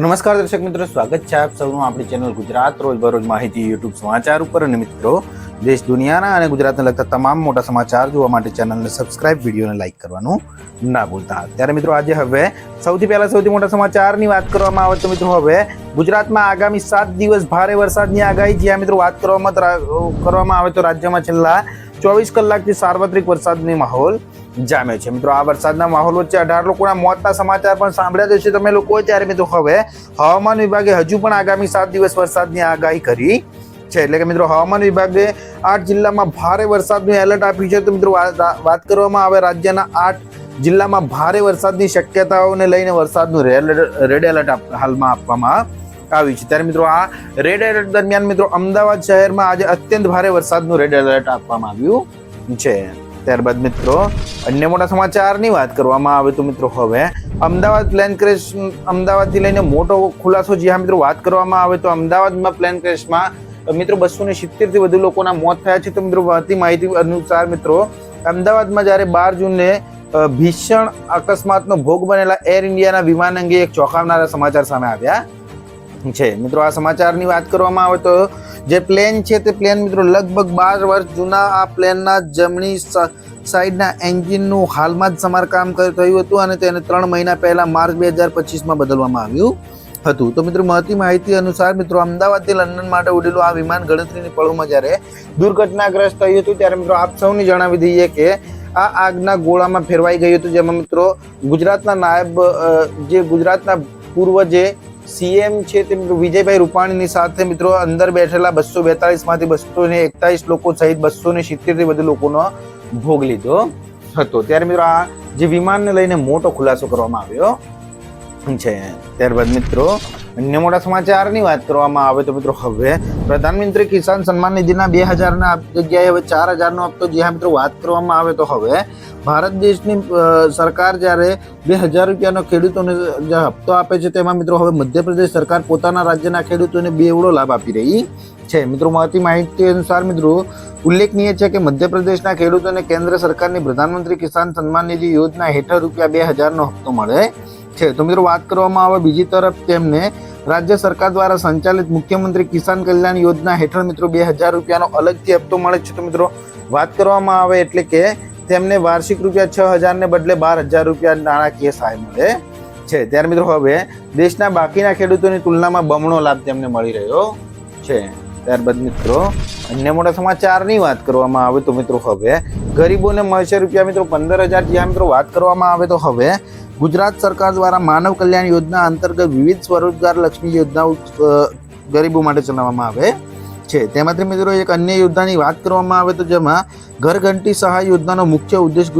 તો નમસ્કાર દર્શક મિત્રો, સ્વાગત છે આપ સૌનું આપણી ચેનલ ગુજરાત રોજબરોજ માહિતી યુટ્યુબ સમાચાર ઉપર. અને મિત્રો, દેશ દુનિયાના અને ગુજરાતને લગતા તમામ મોટા સમાચાર જોવા માટે ચેનલને સબસ્ક્રાઇબ વિડીયોને લાઇક કરવાનું ના ભૂલતા. ત્યારે મિત્રો, આજે હવે સૌથી પહેલા સૌથી મોટા સમાચારની વાત કરવામાં આવે તો મિત્રો, હવે ગુજરાતમાં આગામી સાત દિવસ ભારે વરસાદની આગાહી. જ્યાં મિત્રો, વાત કરવામાં કરવામાં આવે તો રાજ્યમાં છેલ્લા ચોવીસ કલાકથી સાર્વત્રિક વરસાદની માહોલ જામે છે. મિત્રો, આ વરસાદના માહોલ વચ્ચે અઢાર લોકોના મોતના સમાચાર પણ સાંભળ્યા હશે તમે લોકો ત્યારે મિત્રો હવે હવામાન વિભાગે હજુ પણ આગામી સાત દિવસ વરસાદની આગાહી કરી છે. એટલે કે મિત્રો, હવામાન વિભાગે આઠ જિલ્લામાં ભારે વરસાદનું એલર્ટ આપ્યું છે. તો મિત્રો, વાત કરવામાં આવે રાજ્યના આઠ જિલ્લામાં ભારે વરસાદની શક્યતાઓને લઈને વરસાદનું રેડ એલર્ટ હાલમાં આપવામાં આવ્યું છે. ત્યારે મિત્રો આ રેડ એલર્ટ દરમિયાન મિત્રો અમદાવાદ શહેરમાં આજે અત્યંત ભારે વરસાદનું રેડ એલર્ટ આપવામાં આવ્યું છે. ત્યારબાદ મિત્રો અન્ય મોટા સમાચારની વાત કરવામાં આવે તો મિત્રો હવે અમદાવાદ પ્લેન ક્રેશ અમદાવાદથી લઈને મોટો ખુલાસો જ્યાં મિત્રો વાત કરવામાં આવે તો અમદાવાદમાં પ્લેન ક્રેશમાં મિત્રો બસો ને સિત્તેરથી વધુ લોકોના મોત થયા છે. તો મિત્રો વધતી માહિતી અનુસાર મિત્રો અમદાવાદમાં જ્યારે બાર જૂનને અ, ભીષણ અકસ્માતનો ભોગ બનેલા એર ઇન્ડિયાના વિમાન અંગે એક ચોંકાવનારા સમાચાર સામે આવ્યા. છે. મિત્રો, આ સમાચારની વાત કરવામાં આવે તો જે પ્લેન છે તે પ્લેન મિત્રો લગભગ બાર વર્ષ જૂના આ પ્લેનના જમણી સાઈડના એન્જિનનું હાલમાં જ સમારકામ થયું હતું અને તેને ત્રણ મહિના પહેલા માર્ચ બે હજાર પચીસમાં બદલવામાં આવ્યું હતું. તો મિત્રો, મળતી માહિતી અનુસાર મિત્રો, અમદાવાદથી લંડન માટે ઉડેલું આ વિમાન ગણતરીની પળોમાં જ્યારે દુર્ઘટનાગ્રસ્ત થયું હતું, ત્યારે મિત્રો, આપ સૌને જણાવી દઈએ કે આ આગના ગોળામાં ફેરવાઈ ગયું હતું. જેમાં મિત્રો, ગુજરાતના નાયબ જે ગુજરાતના પૂર્વ જે સીએમ છે તે મિત્રો વિજયભાઈ રૂપાણીની સાથે મિત્રો અંદર બેઠેલા બસો બેતાલીસમાંથી બસો ને એકતાલીસ લોકો સહિત બસો ને સિત્તેરથી વધુ લોકોનો ભોગ લીધો હતો. ત્યારે મિત્રો આ જે વિમાનને લઈને મોટો ખુલાસો કરવામાં આવ્યો છે. ત્યારબાદ મિત્રો અન્ય મોટા સમાચારની વાત કરવામાં આવે તો મિત્રો હવે પ્રધાનમંત્રી કિસાન સન્માન નિધિના બે હજારના જગ્યાએ હવે ચાર હજારનો હપ્તો હા મિત્રો વાત કરવામાં આવે તો હવે ભારત દેશની સરકાર જ્યારે બે હજાર રૂપિયાનો ખેડૂતોને જે હપ્તો આપે છે તેમાં મિત્રો હવે મધ્યપ્રદેશ સરકાર પોતાના રાજ્યના ખેડૂતોને બેવડો લાભ આપી રહી છે. મિત્રો મળતી માહિતી અનુસાર મિત્રો ઉલ્લેખનીય છે કે મધ્યપ્રદેશના ખેડૂતોને કેન્દ્ર સરકારની પ્રધાનમંત્રી કિસાન સન્માન નિધિ યોજના હેઠળ રૂપિયા બે હજારનો હપ્તો મળે છે. તો મિત્રો વાત કરવામાં આવે બીજી તરફ તેમને રાજ્ય સરકાર દ્વારા સંચાલિત મુખ્યમંત્રી કિસાન કલ્યાણ યોજના હેઠળ મિત્રો બે હજાર રૂપિયાનો અલગથી હપ્તો મળે છે તો મિત્રો વાત કરવામાં આવે એટલે કે તેમને વાર્ષિક રૂપિયા છ હજારને બદલે બાર હજાર રૂપિયા નાણાકીય સહાય મળે છે. ત્યારે મિત્રો હવે દેશના બાકીના ખેડૂતોની તુલનામાં બમણો લાભ તેમને મળી રહ્યો છે. ત્યારબાદ મિત્રો અન્ય મોટા સમાચારની વાત કરવામાં આવે તો મિત્રો હવે ગરીબોને મળશે રૂપિયા મિત્રો પંદર હજાર, જ્યાં મિત્રો વાત કરવામાં આવે તો હવે ગુજરાત સરકાર દ્વારા માનવ કલ્યાણ યોજના અંતર્ગત વિવિધ સ્વરોજગાર લક્ષ્મી યોજનાઓ ગરીબો માટે ચલાવવામાં આવે છે. તેમાંથી મિત્રો, એક અન્ય યોજનાની વાત કરવામાં આવે તો જેમાં ઘરઘંટી સહાય યોજનાનો મુખ્ય ઉદ્દેશ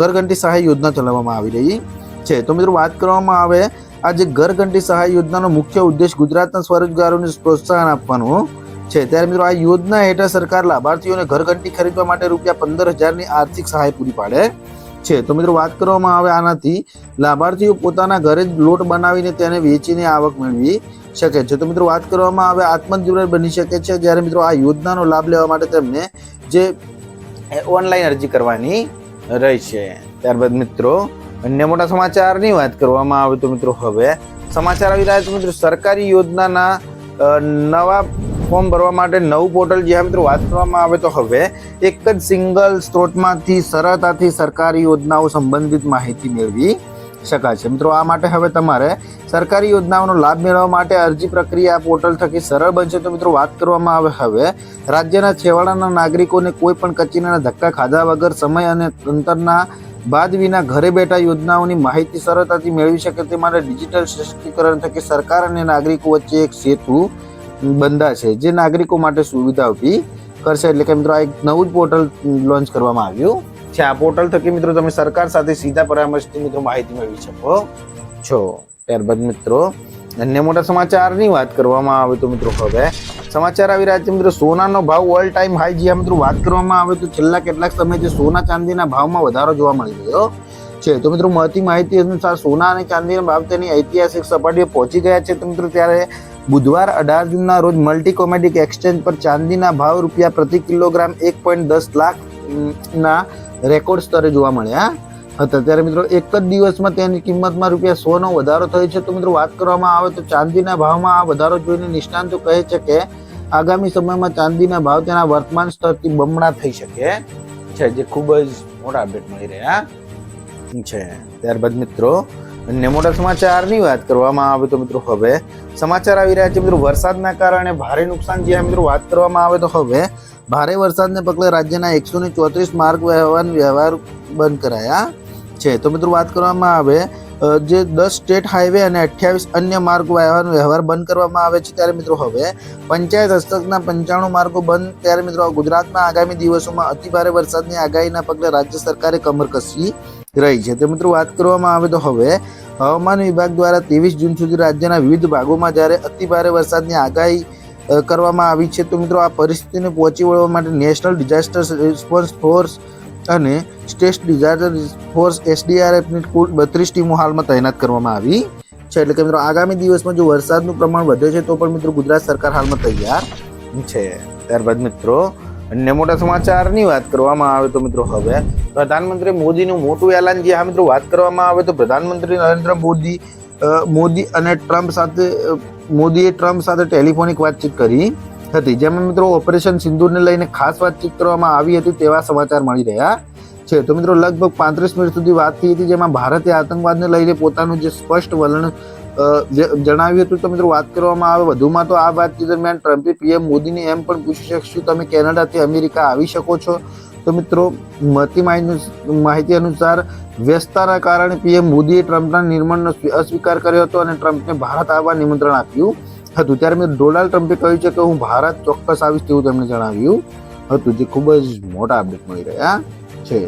ઘરઘંટી સહાય યોજના ચલાવવામાં આવી રહી છે. તો મિત્રો, વાત કરવામાં આવે આ જે ઘરઘંટી સહાય યોજનાનો મુખ્ય ઉદ્દેશ ગુજરાતના સ્વરોજગારોને પ્રોત્સાહન આપવાનું છે. ત્યારે મિત્રો, આ યોજના હેઠળ સરકાર લાભાર્થીઓને ઘરઘંટી ખરીદવા માટે રૂપિયા પંદર હજારની આર્થિક સહાય પૂરી પાડે છે. તો મિત્રો વાત કરવામાં આવે આનાથી, લાભાર્થીઓ પોતાના ઘરે જ લોટ બનાવીને તેને વેચીને આવક મેળવી શકે છે. તો મિત્રો વાત કરવામાં આવે આત્મનિર્ભર બની શકે છે. જ્યારે મિત્રો આ યોજનાનો લાભ લેવા માટે તેમને જે ઓનલાઈન અરજી કરવાની રહેશે ત્યારબાદ મિત્રો, અન્ય મોટા સમાચારની વાત કરવામાં આવે તો મિત્રો હવે, સમાચાર આવી રહ્યા છે. મિત્રો સરકારી યોજનાના નવા ફોર્મ ભરવા માટે નવું પોર્ટલ જે મિત્રો વાત કરવામાં આવે તો હવે એક જ સિંગલ સ્ત્રોતમાંથી સરળતાથી સરકારી યોજનાઓ સંબંધિત માહિતી મેળવી શકાશે મિત્રો, આ માટે હવે તમારે સરકારી યોજનાઓનો લાભ મેળવવા માટે અરજી પ્રક્રિયા પોર્ટલ થકી સરળ બનશે તો મિત્રો વાત કરવામાં આવે હવે રાજ્યના છેવાડાના નાગરિકોને કોઈ પણ કચેરીના ધક્કા ખાધા વગર સમય અને અંતરના બાદ વિના ઘરે બેઠા યોજનાઓની માહિતી સરળતાથી મેળવી શકે તે માટે ડિજિટલ સશક્તિકરણ થકી સરકાર અને નાગરિકો વચ્ચે એક સેતુ બંધાશે જે નાગરિકો માટે સુવિધા ઊભી કરશે એટલે કે મિત્રો આ એક નવું જ પોર્ટલ લોન્ચ કરવામાં આવ્યું છે. આ પોર્ટલ થકી મિત્રો તમે સરકાર સાથે સીધા પરામર્શથી મિત્રો માહિતી મેળવી શકો છો. ત્યારબાદ મિત્રો, અન્ય મોટા સમાચારની વાત કરવામાં આવે તો મિત્રો હવે સમાચાર આવી રહ્યા છે મિત્રો, સોનાનો ભાવ ઓલ ટાઈમ હાઈ જ્યાં મિત્રો વાત કરવામાં આવે તો છેલ્લા કેટલાક સમયથી સોના ચાંદીના ભાવમાં વધારો જોવા મળી રહ્યો છે. તો મિત્રો મળતી માહિતી અનુસાર સોના અને ચાંદીના ભાવ તેની ઐતિહાસિક સપાટીએ પહોંચી ગયા છે. તો મિત્રો ત્યારે બુધવાર અઢાર જૂનના રોજ મલ્ટી કોમેડિક એક્સચેન્જ પર ચાંદીના ભાવ રૂપિયા પ્રતિ કિલોગ્રામ એક પોઈન્ટ દસ લાખ ના રેકોર્ડ સ્તરે જોવા મળ્યા હતા ત્યારે મિત્રો એક જ દિવસમાં તેની કિંમતમાં રૂપિયા સો નો વધારો થયો છે. તો મિત્રો વાત કરવામાં આવે તો ચાંદીના ભાવમાં આ વધારો જોઈને નિષ્ણાંતો કહે છે કે આગામી સમયમાં ચાંદીના ભાવ તેના વર્તમાન સ્તરથી બમણા થઈ શકે. છે, જે ખૂબ જ મોટા અપડેટ મળી રહ્યા છે. ત્યારબાદ મિત્રો અન્ય મોટા સમાચારની વાત કરવામાં આવે તો મિત્રો હવે સમાચાર આવી રહ્યા છે મિત્રો વરસાદના કારણે ભારે નુકસાન જ્યાં મિત્રો વાત કરવામાં આવે તો હવે ભારે વરસાદને પગલે રાજ્યના એકસો ને ચોત્રીસ માર્ગ વ્યવહાર વ્યવહાર બંધ કરાયા છે. તો મિત્રો વાત કરવામાં આવે જે દસ સ્ટેટ હાઈવે અને અઠ્યાવીસ અન્ય માર્ગ વ્યવહાર વ્યવહાર બંધ કરવામાં આવે છે ત્યારે મિત્રો હવે પંચાયત હસ્તકના પંચાણું માર્ગો બંધ ત્યારે મિત્રો ગુજરાતના આગામી દિવસોમાં અતિભારે વરસાદની આગાહીના પગલે રાજ્ય સરકારે કમર કસી રહી છે. તો મિત્રો વાત કરવામાં આવે તો હવે, હવામાન વિભાગ દ્વારા ત્રેવીસ જૂન સુધી રાજ્યના વિવિધ ભાગોમાં જ્યારે અતિભારે વરસાદની આગાહી કરવામાં આવી છે, તો મિત્રો આ પરિસ્થિતિને પહોંચી વળવા માટે નેશનલ ડિઝાસ્ટર રિસ્પોન્સ ફોર્સ અને સ્ટેટ ડિઝાસ્ટર ફોર્સ એસડીઆરએફની કુલ બત્રીસ ટીમો હાલમાં તૈનાત કરવામાં આવી છે. એટલે કે મિત્રો આગામી દિવસમાં જો વરસાદનું પ્રમાણ વધે છે, તો પણ મિત્રો ગુજરાત સરકાર હાલમાં તૈયાર છે. ત્યારબાદ મિત્રો અન્ય મોટા સમાચારની વાત કરવામાં આવે તો મિત્રો હવે પ્રધાનમંત્રી મોદીનું મોટું એલાન જે આ મિત્રો વાત કરવામાં આવે તો પ્રધાનમંત્રી નરેન્દ્ર મોદી મોદી અને ટ્રમ્પ સાથે મોદીએ ટ્રમ્પ સાથે ટેલિફોનિક વાતચીત કરી હતી. જેમાં મિત્રો ઓપરેશન સિંદૂરને લઈને ખાસ વાતચીત કરવામાં આવી હતી તેવા સમાચાર મળી રહ્યા છે. તો મિત્રો લગભગ પાંત્રીસ મિનિટ સુધી વાત થઈ હતી જેમાં ભારતે આતંકવાદને લઈને પોતાનું જે સ્પષ્ટ વલણ જણાવ્યું હતું તો મિત્રો વાત કરવામાં આવે, વધુમાં તો આ વાતચીત દરમિયાન ટ્રમ્પે પીએમ મોદીને એમ પણ પૂછી શકશું તમે કેનેડાથી અમેરિકા આવી શકો છો? તો મિત્રો માહિતી માહિતી અનુસાર વ્યસ્તતાના કારણે પીએમ મોદીએ ટ્રમ્પના નિર્માણનો અસ્વીકાર કર્યો હતો અને ટ્રમ્પને ભારત આવવા નિમંત્રણ આપ્યું હતું. ત્યારે મેં ડોનાલ્ડ ટ્રમ્પે કહ્યું છે કે હું ભારત ચોક્કસ આવીશ તેવું તેમણે જણાવ્યું હતું, જે ખૂબ જ મોટા અપડેટ મળી રહ્યા છે.